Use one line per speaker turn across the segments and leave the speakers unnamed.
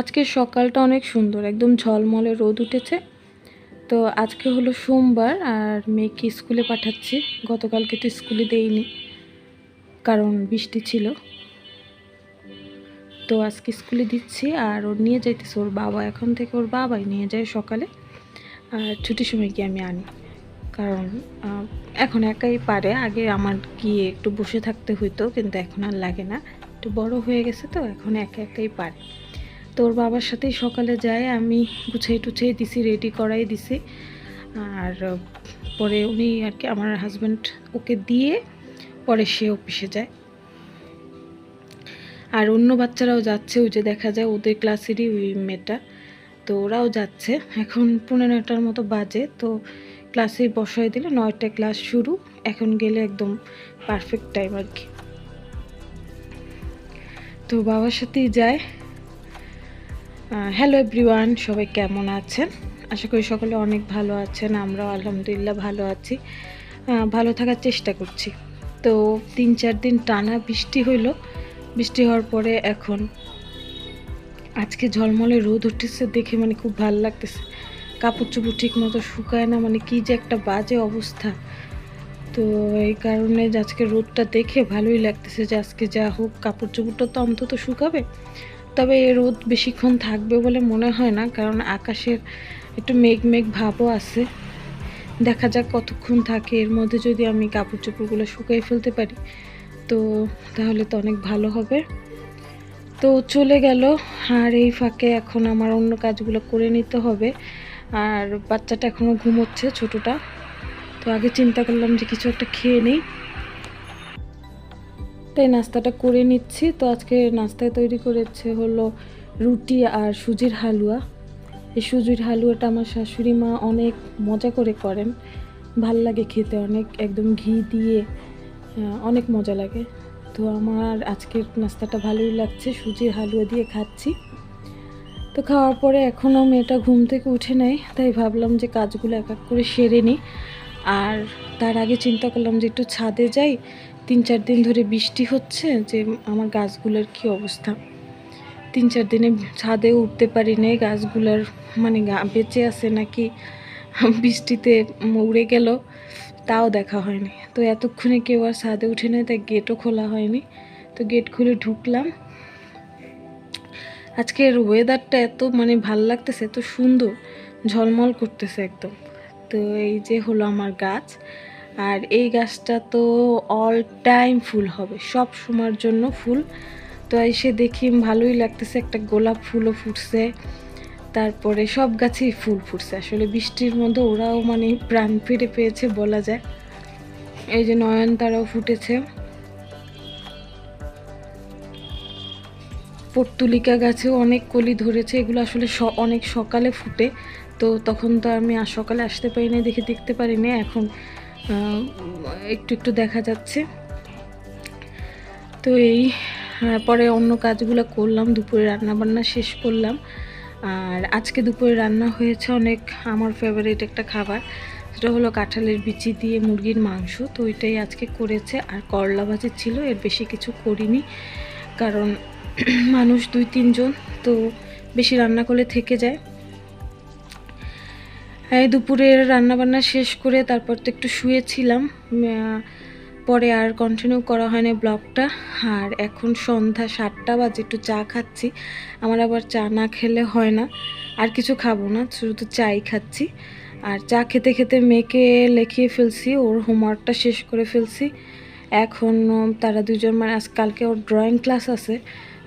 আজকে সকালটা অনেক সুন্দর, একদম ঝলমলে রোদ উঠেছে। তো আজকে হলো সোমবার আর মেয়েকে স্কুলে পাঠাচ্ছি, গতকালকে তো স্কুলে দেইনি কারণ বৃষ্টি ছিল। তো আজকে স্কুলে দিচ্ছি আর ওর নিয়ে যাইতেছে, ওর বাবা এখন থেকে ওর বাবাই নিয়ে যায় সকালে আর ছুটির সময় গিয়ে আমি আনি। কারণ এখন একাই পারে, আগে আমার গিয়ে একটু বসে থাকতে হইতো, কিন্তু এখন আর লাগে না। একটু বড় হয়ে গেছে তো, এখন একা একাই পারে। তো ওর বাবার সাথেই সকালে যায়, আমি গুছাই টুছাই দিছি রেডি করাই দিছি। আর পরে উনি আর কি আমার হাজব্যান্ড ওকে দিয়ে পরে সে অফিসে যায়। আর অন্য বাচ্চারাও যাচ্ছে, ওই যে দেখা যায় ওদের ক্লাসেরই ওই মেয়েটা। তো ওরাও যাচ্ছে, এখন পনেরোটার মতো বাজে, তো ক্লাসে বসায় দিলে নয়টায় ক্লাস শুরু, এখন গেলে একদম পারফেক্ট টাইম আর কি। তো বাবার সাথেই যায় হ্যালো এভরিওয়ান সবাই কেমন আছেন? আশা করি সকলে অনেক ভালো আছেন, আমরাও আলহামদুলিল্লাহ ভালো আছি। ভালো থাকার চেষ্টা করছি। তো তিন চার দিন টানা বৃষ্টি হইল। বৃষ্টি হওয়ার পরে এখন আজকে ঝলমলে রোদ উঠেছে দেখে মানে খুব ভালো লাগতেছে। কাপড় চোপড় ঠিক মতো শুকায় না মানে কি যে একটা বাজে অবস্থা। তো এই কারণে আজকে রোদটা দেখে ভালোই লাগতেছে যে আজকে যা হোক, কাপড় চোপড়টা তো অন্তত শুকাবে। তবে এই রোদ বেশিক্ষণ থাকবে বলে মনে হয় না, কারণ আকাশের একটু মেঘ মেঘ ভাবও আছে। দেখা যাক কতক্ষণ থাকে, এর মধ্যে যদি আমি কাপড় চোপড়গুলো শুকিয়ে ফেলতে পারি, তো তাহলে তো অনেক ভালো হবে। তো চলে গেল, আর এই ফাঁকে এখন আমার অন্য কাজগুলো করে নিতে হবে। আর বাচ্চাটা এখনও ঘুমোচ্ছে, ছোটোটা। তো আগে চিন্তা করলাম যে কিছু একটা খেয়ে নিই। তাই নাস্তাটা করে নিচ্ছি। তো আজকে নাস্তায় তৈরি করেছে হলো রুটি আর সুজির হালুয়া। এই সুজির হালুয়াটা আমার শাশুড়ি মা অনেক মজা করে করেন। ভালো লাগে খেতে অনেক, একদম ঘি দিয়ে অনেক মজা লাগে। তো আমার আজকের নাস্তাটা ভালোই লাগছে, সুজির হালুয়া দিয়ে খাচ্ছি। তো খাওয়ার পরে এখনও মেয়েটা ঘুম থেকে উঠে নেয় তাই ভাবলাম যে কাজগুলো এক এক করে সেরে নিই। আর তার আগে চিন্তা করলাম যে একটু ছাদে যাই তিন চার দিন ধরে বৃষ্টি হচ্ছে যে আমার গাছগুলোর কি অবস্থা। তিন চার দিনে ছাদে উঠতে পারি নে গাছগুলোর মানে বেঁচে আছে নাকি বৃষ্টিতে উড়ে গেল, তাও দেখা হয়নি। তো এতক্ষণে কেউ আর ছাদে উঠে নেই, তাই গেটও খোলা হয়নি। তো গেট খুলে ঢুকলাম। আজকের ওয়েদারটা এত মানে ভালো লাগতেছে, এত সুন্দর, ঝলমল করতেছে একদম। তো এই যে হলো আমার গাছ। আর এই গাছটা তো অল টাইম ফুল হবে, সব সময়ের জন্য ফুল। তো এসে দেখি ভালোই লাগতেছে, একটা গোলাপ ফুলও ফুটছে। তারপরে সব গাছেই ফুল ফুটছে। আসলে বৃষ্টির মধ্যে ওরাও মানে প্রাণ ফিরে পেয়েছে বলা যায়। এই যে নয়নতারাও ফুটেছে। পর্তুলিকা গাছেও অনেক কলি ধরেছে, এগুলো আসলে অনেক সকালে ফুটে। তো তখন তো আমি আর সকালে আসতে পারিনি, দেখে দেখতে পারিনি। এখন একটু একটু দেখা যাচ্ছে। তো এই পরে অন্য কাজগুলো করলাম, দুপুরে রান্না বান্না শেষ করলাম। আর আজকে দুপুরে রান্না হয়েছে অনেক আমার ফেভারিট একটা খাবার। সেটা হলো কাঁঠালের বিচি দিয়ে মুরগির মাংস। তো ওইটাই আজকে করেছে। আর করলা ভাজি ছিল, এর বেশি কিছু করিনি। কারণ মানুষ দুই তিনজন, তো বেশি রান্না করলে থেকে যায়। এই দুপুরের রান্না বান্না শেষ করে তারপর তো একটু শুয়েছিলাম। পরে আর কন্টিনিউ করা হয়নি ব্লগটা। আর এখন সন্ধ্যা সাতটা বাজে, একটু চা খাচ্ছি। আমার আবার চা না খেলে হয় না। আর কিছু খাব না, শুধু চাই খাচ্ছি। আর চা খেতে খেতে মেয়েকে লেখিয়ে ফেলছি, ওর হোমওয়ার্কটা শেষ করে ফেলছি। এখন তারা দুজন মানে আজ কালকে ওর ড্রয়িং ক্লাস আছে,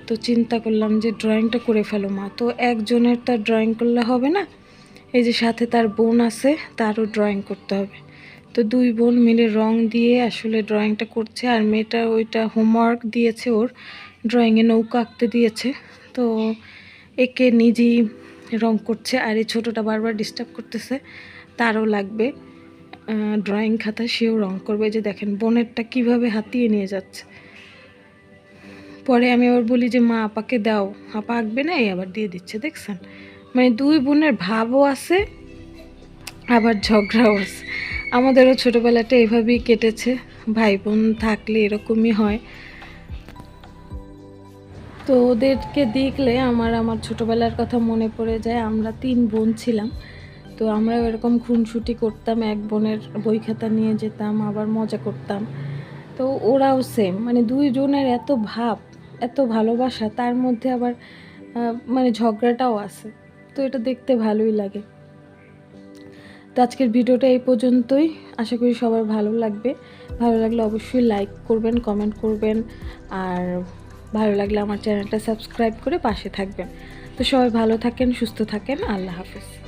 তো চিন্তা করলাম যে ড্রয়িংটা করে ফেলো মা। তো একজনের তার ড্রয়িং করলে হবে না এই যে সাথে তার বোন আছে, তারও ড্রয়িং করতে হবে। তো দুই বোন মিলে রং দিয়ে আসলে ড্রয়িংটা করছে, আর মেয়েটা ওইটা হোমওয়ার্ক দিয়েছে ওর ড্রয়িংয়ে নৌকা আঁকতে দিয়েছে। তো একে নিজেই রং করছে, আর এই ছোটোটা বারবার ডিস্টার্ব করতেছে, তারও লাগবে। ড্রয়িং খাতা সেও রং করবে। যে দেখেন, বোনেরটা কীভাবে হাতিয়ে নিয়ে যাচ্ছে। পরে আমি আবার বলি যে, মা, আপাকে দাও। আপা আঁকবে না, এই আবার দিয়ে দিচ্ছে, দেখছেন? মানে দুই বোনের ভাবও আছে, আবার ঝগড়াও আছে। আমাদেরও ছোটোবেলাটা এভাবেই কেটেছে ভাই বোন থাকলে এরকমই হয়। তো ওদেরকে দেখলে আমার আমার ছোটোবেলার কথা মনে পড়ে যায়, আমরা তিন বোন ছিলাম। তো আমরা এরকম খুনসুটি করতাম, এক বোনের বই খাতা নিয়ে যেতাম, আবার মজা করতাম। তো ওরাও সেম মানে দুইজনের এত ভাব, এত ভালোবাসা, তার মধ্যে আবার মানে ঝগড়াটাও আছে। তো এটা দেখতে ভালোই লাগে। তো আজকের ভিডিওটা এই পর্যন্তই। আশা করি সবার ভালো লাগবে। ভালো লাগলে অবশ্যই লাইক করবেন কমেন্ট করবেন, আর ভালো লাগলে আমার চ্যানেলটা সাবস্ক্রাইব করে পাশে থাকবেন। তো সবাই ভালো থাকেন, সুস্থ থাকেন। আল্লাহ হাফিজ।